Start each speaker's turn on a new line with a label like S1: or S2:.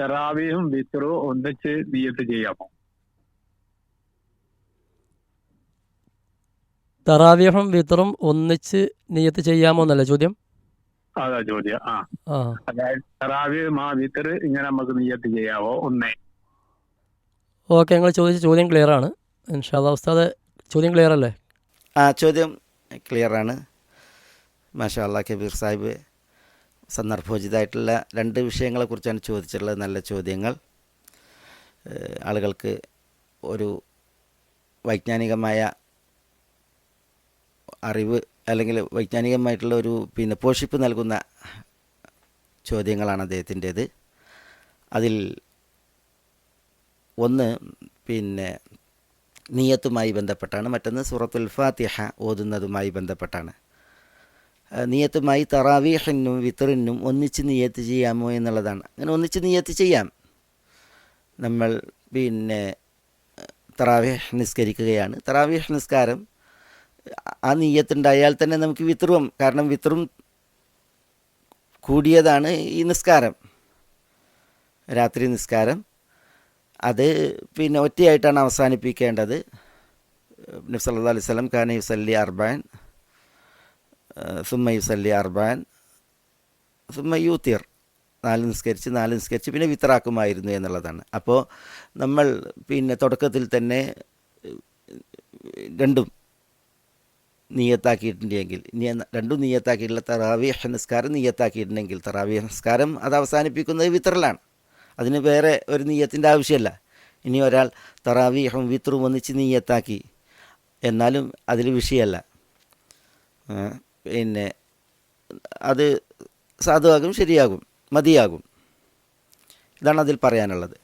S1: തെറാവിയും വിത്തറും ഒന്നിച്ച് നീയത്ത് ചെയ്യാമോ?
S2: തറാവിയഹും വിത്രും ഒന്നിച്ച് നിയത്ത് ചെയ്യാമോ എന്നല്ല ചോദ്യം?
S1: അതാ ചോദ്യം. ആ.
S2: ആ.
S1: അതായത് തെറാവിയും ആ വിത്ര ഇങ്ങനെ നമുക്ക് നീയത്ത് ചെയ്യാവോ? ഒന്നേ.
S2: ഓക്കെ ഞങ്ങൾ ചോദിച്ച ചോദ്യം ക്ലിയർ ആണ്. ഇൻഷാല്ലാ ഉസ്താദ് ചോദ്യം ക്ലിയർ അല്ലേ?
S3: ആ ചോദ്യം ക്ലിയറാണ് മാഷാ അള്ളാഹ് കബീർ സാഹിബ് സന്ദർഭോചിതമായിട്ടുള്ള രണ്ട് വിഷയങ്ങളെക്കുറിച്ചാണ് ചോദിച്ചിട്ടുള്ളത്. നല്ല ചോദ്യങ്ങൾ. ആളുകൾക്ക് ഒരു വൈജ്ഞാനികമായ അറിവ് അല്ലെങ്കിൽ വൈജ്ഞാനികമായിട്ടുള്ള ഒരു പിന്നെ പോഷിപ്പ് നൽകുന്ന ചോദ്യങ്ങളാണ് അദ്ദേഹത്തിന്റേത്. അതിൽ ഒന്ന് പിന്നെ നീയത്തുമായി ബന്ധപ്പെട്ടാണ്. മറ്റൊന്ന് സൂറത്തുൽ ഫാത്തിഹ ഓതുന്നതുമായി ബന്ധപ്പെട്ടാണ്. നീയത്തുമായി തറാവീഹിനും വിത്തറിനും ഒന്നിച്ച് നീയത്ത് ചെയ്യാമോ എന്നുള്ളതാണ്. അങ്ങനെ ഒന്നിച്ച് നീയത്ത് ചെയ്യാം. നമ്മൾ പിന്നെ തറാവീഹ് നിസ്കരിക്കുകയാണ്. തറാവീഹ് നിസ്കാരം ആ നീയത്തുണ്ടായാൽ തന്നെ നമുക്ക് വിത്തറും കാരണം വിത്രും കൂടിയതാണ് ഈ നിസ്കാരം. രാത്രി നിസ്കാരം. അത് പിന്നെ ഒറ്റയായിട്ടാണ് അവസാനിപ്പിക്കേണ്ടത്. നബി അല്ലാ അലൈഹി കാന യുസല്ലി അർബാൻ. സുമ്മ യുസല്ലി അർബാൻ സുമ്മ യൂത്തിർ നാല് നിസ്കരിച്ച് നാല് നിസ്കരിച്ച് പിന്നെ വിത്രാക്കുമായിരുന്നു എന്നുള്ളതാണ്. അപ്പോൾ നമ്മൾ പിന്നെ തുടക്കത്തിൽ തന്നെ രണ്ടും നീയത്താക്കിയിട്ടുണ്ടെങ്കിൽ രണ്ടും നീയത്താക്കിയിട്ടുള്ള തറാവീഹ് നിസ്കാരം നീയത്താക്കിയിട്ടുണ്ടെങ്കിൽ തറാവീഹ് നിസ്കാരം അത് അവസാനിപ്പിക്കുന്നത് വിത്രലാണ് അതിന് വേറെ ഒരു നീയത്തിന്റെ ആവശ്യമല്ല. ഇനി ഒരാൾ തറാവീഹും വിത്രും ഒന്നിച്ച് നീയത്താക്കി എന്നാലും അതിൽ വിഷയമല്ല. പിന്നെ അത് സാധുവാകും ശരിയാകും മതിയാകും. ഇതാണ് അതിൽ പറയാനുള്ളത്.